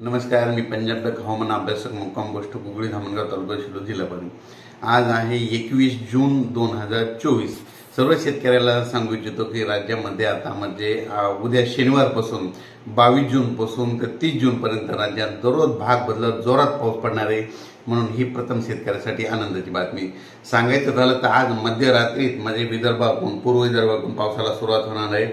नमस्कार मी पंजाब हवामान अभ्यासक मुक्काम गोष्ट कुगळी धामणगाव तालुका शिलो जिल्हा पाणी आज आहे एकवीस जून दोन हजार चोवीस. सर्व शेतकऱ्याला सांगू इच्छितो की राज्यामध्ये आता म्हणजे उद्या शनिवारपासून बावीस जूनपासून ते तीस जूनपर्यंत राज्यात दररोज भाग बदलत जोरात पाऊस पडणार आहे म्हणून ही प्रथम शेतकऱ्यासाठी आनंदाची बातमी. सांगायचं झालं तर आज मध्यरात्रीत म्हणजे विदर्भातून पूर्व विदर्भातून पावसाला सुरुवात होणार आहे.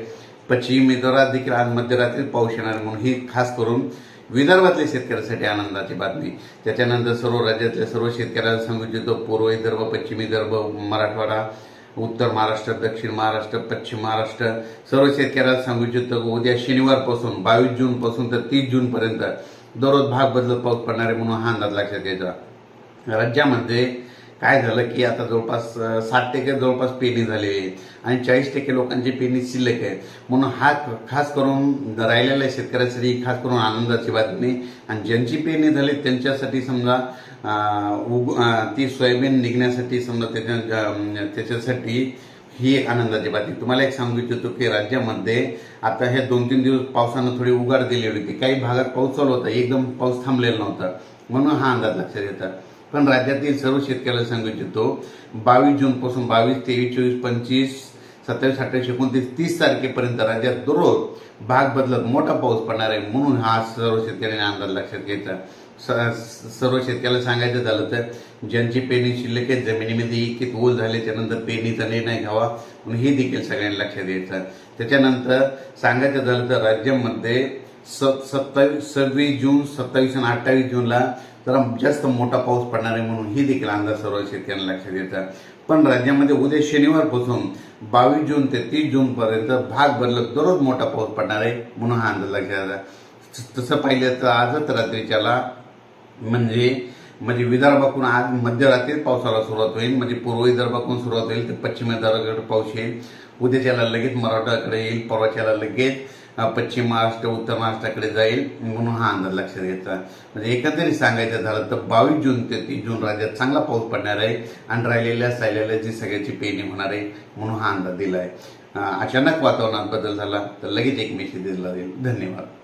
पश्चिम विदर्भात देखील आज मध्यरात्रीत पाऊस येणार आहे म्हणून ही खास करून विदर्भातल्या शेतकऱ्यासाठी आनंदाची बातमी. त्याच्यानंतर सर्व राज्यातल्या सर्व शेतकऱ्याला सांगू इच्छितो पूर्व विदर्भ पश्चिम विदर्भ मराठवाडा उत्तर महाराष्ट्र दक्षिण महाराष्ट्र पश्चिम महाराष्ट्र. सर्व शेतकऱ्याला सांगू इच्छितो उद्या शनिवारपासून बावीस जूनपासून तर तीस जूनपर्यंत दररोज भाग बदलत पाऊस पडणार आहे म्हणून हा अंदाज लक्षात घ्यायचा. राज्यामध्ये काय झालं की आता जवळपास साठ टक्के जवळपास पेरणी झालेली आहे आणि चाळीस टक्के लोकांची पेरणी शिल्लक आहे. म्हणून हा खास करून राहिलेल्या शेतकऱ्यासाठी खास करून आनंदाची बातमी आणि ज्यांची पेरणी झाली त्यांच्यासाठी समजा उग ती सोयाबीन निघण्यासाठी समजा त्याच्या त्याच्यासाठी ही एक आनंदाची बातमी. तुम्हाला एक सांगू इच्छितो की राज्यामध्ये आता हे दोन तीन दिवस पावसानं थोडी उघाड दिली होती. काही भागात पाऊस चालू होता. एकदम पाऊस थांबलेला नव्हता. म्हणून हा अंदाज लक्षात येतात पण राज्यातील सर्व शेतकऱ्याला सांगू इच्छितो बावीस जूनपासून बावीस तेवीस चोवीस पंचवीस सत्तावीस अठ्ठावीस एकोणतीस तीस तारखेपर्यंत राज्यात दररोज भाग बदलत मोठा पाऊस पडणार आहे म्हणून हा सर्व शेतकऱ्यांनी अंदाज लक्षात घ्यायचा. स- सर्व शेतकऱ्याला सांगायचं झालं तर ज्यांची पेरणी शिल्लक आहे जमिनीमध्ये इतके ओल झाले त्यानंतर पेरणीचा निर्णय घ्यावा म्हणून हे देखील सगळ्यांनी लक्षात घ्यायचं. त्याच्यानंतर सांगायचं झालं तर राज्यामध्ये स सत्तावीस सव्वीस जून सत्तावीस आणि अठ्ठावीस जूनला जरा जास्त मोठा पाऊस पडणार आहे म्हणून ही देखील अंदाज सर्व शेतकऱ्यांना लक्षात येतात पण राज्यामध्ये उद्या शनिवारपासून बावीस जून ते तीस जूनपर्यंत भाग बदलत दररोज मोठा पाऊस पडणार आहे म्हणून हा अंदाज लक्षात येतात तसं पाहिलं तर आजच रात्रीच्याला म्हणजे म्हणजे विदर्भाकडून आज मध्यरात्रीत पावसाला सुरुवात होईल म्हणजे पूर्व विदर्भाकडून सुरुवात होईल तर पश्चिम विदर्भाकडे पाऊस येईल. उद्याच्याला लगेच मराठवाड्याकडे येईल परवाच्याला लगेच पश्चिम महाराष्ट्र उत्तर महाराष्ट्राकडे जाईल म्हणून हा अंदाज लक्षात घ्यायचा म्हणजे एकंदरीत सांगायचं झालं तर बावीस जून ते तीस जून राज्यात चांगला पाऊस पडणार आहे आणि राहिलेल्या सायलेल्या जी सगळ्याची पेनी होणार आहे म्हणून हा अंदाज दिला आहे अचानक वातावरणात बदल झाला तर लगेच एक मेसेज दिला जाईल. धन्यवाद.